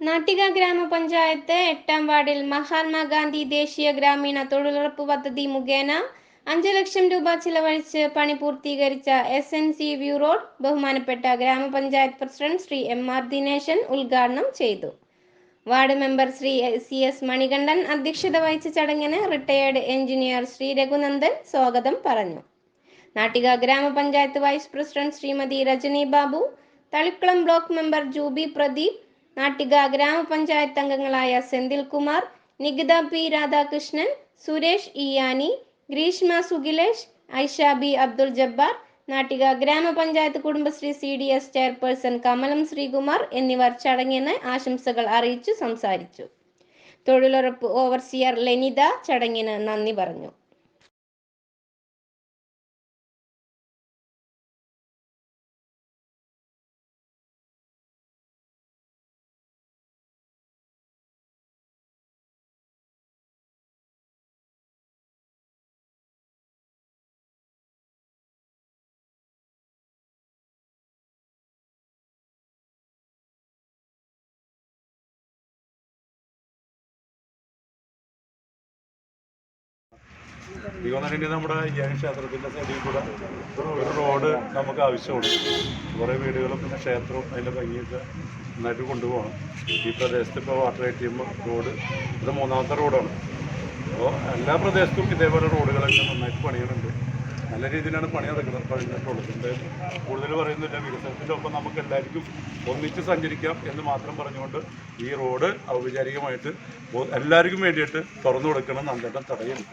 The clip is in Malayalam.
നാട്ടിക ഗ്രാമപഞ്ചായത്ത് എട്ടാം വാർഡിൽ മഹാത്മാഗാന്ധി ദേശീയ ഗ്രാമീണ തൊഴിലുറപ്പ് പദ്ധതി മുഖേന അഞ്ചു ലക്ഷം രൂപ ചിലവഴിച്ച് പണി പൂർത്തീകരിച്ച S N C view road ബഹുമാനപ്പെട്ട ഗ്രാമപഞ്ചായത്ത് president Shri M R Dineshan ഉദ്ഘാടനം ചെയ്തു. Ward member Shri C S Manikandan അധ്യക്ഷത വഹിച്ച ചടങ്ങിന് റിട്ടയേർഡ് എഞ്ചിനീയർ ശ്രീ രഘുനന്ദൻ സ്വാഗതം പറഞ്ഞു. നാട്ടിക ഗ്രാമപഞ്ചായത്ത് vice president Shrimati Rajani Babu Thalikkulam block member Jubi Pradeep Nattika ഗ്രാമപഞ്ചായത്ത് അംഗങ്ങളായ സെന്തിൽ കുമാർ നികിത പി രാധാകൃഷ്ണൻ സുരേഷ് ഇയാനി ഗ്രീഷ്മ സുഗിലേഷ് ഐഷ ബി അബ്ദുൾ ജബ്ബാർ നാട്ടിക ഗ്രാമപഞ്ചായത്ത് Kudumbashree C D S chairperson Kamalam Sreekumar എന്നിവർ ചടങ്ങിന് ആശംസകൾ അറിയിച്ചു സംസാരിച്ചു. തൊഴിലുറപ്പ് ഓവർസിയർ ലെനിത ചടങ്ങിന് നന്ദി പറഞ്ഞു. ദീപനാടിന്റെ നമ്മുടെ ജൈന ക്ഷേത്രത്തിന്റെ സൈഡിൽ കൂടെ ഒരു റോഡ് നമുക്ക് ആവശ്യമുണ്ട്. കുറേ വീടുകളും പിന്നെ ക്ഷേത്രവും അതിന്റെ ഭംഗിയൊക്കെ നന്നായിട്ട് കൊണ്ടുപോകണം. ഈ പ്രദേശത്ത് ഇപ്പോൾ water I T M road ഇത് മൂന്നാമത്തെ റോഡാണ് അപ്പോൾ എല്ലാ പ്രദേശത്തും ഇതേപോലെ റോഡുകളൊക്കെ നന്നായിട്ട് പണിയുന്നുണ്ട്. നല്ല രീതിയിലാണ് പണി നടക്കുന്നത്. കഴിഞ്ഞിട്ടുള്ളത് എന്തായാലും കൂടുതൽ പറയുന്നില്ല. വികസനത്തിന്റെ ഒപ്പം നമുക്ക് എല്ലാവർക്കും ഒന്നിച്ച് സഞ്ചരിക്കാം എന്ന് മാത്രം പറഞ്ഞുകൊണ്ട് ഈ റോഡ് ഔപചാരികമായിട്ട് എല്ലാവർക്കും വേണ്ടിയിട്ട് തുറന്നു കൊടുക്കണം നന്ദേട്ടം തടയുന്നു.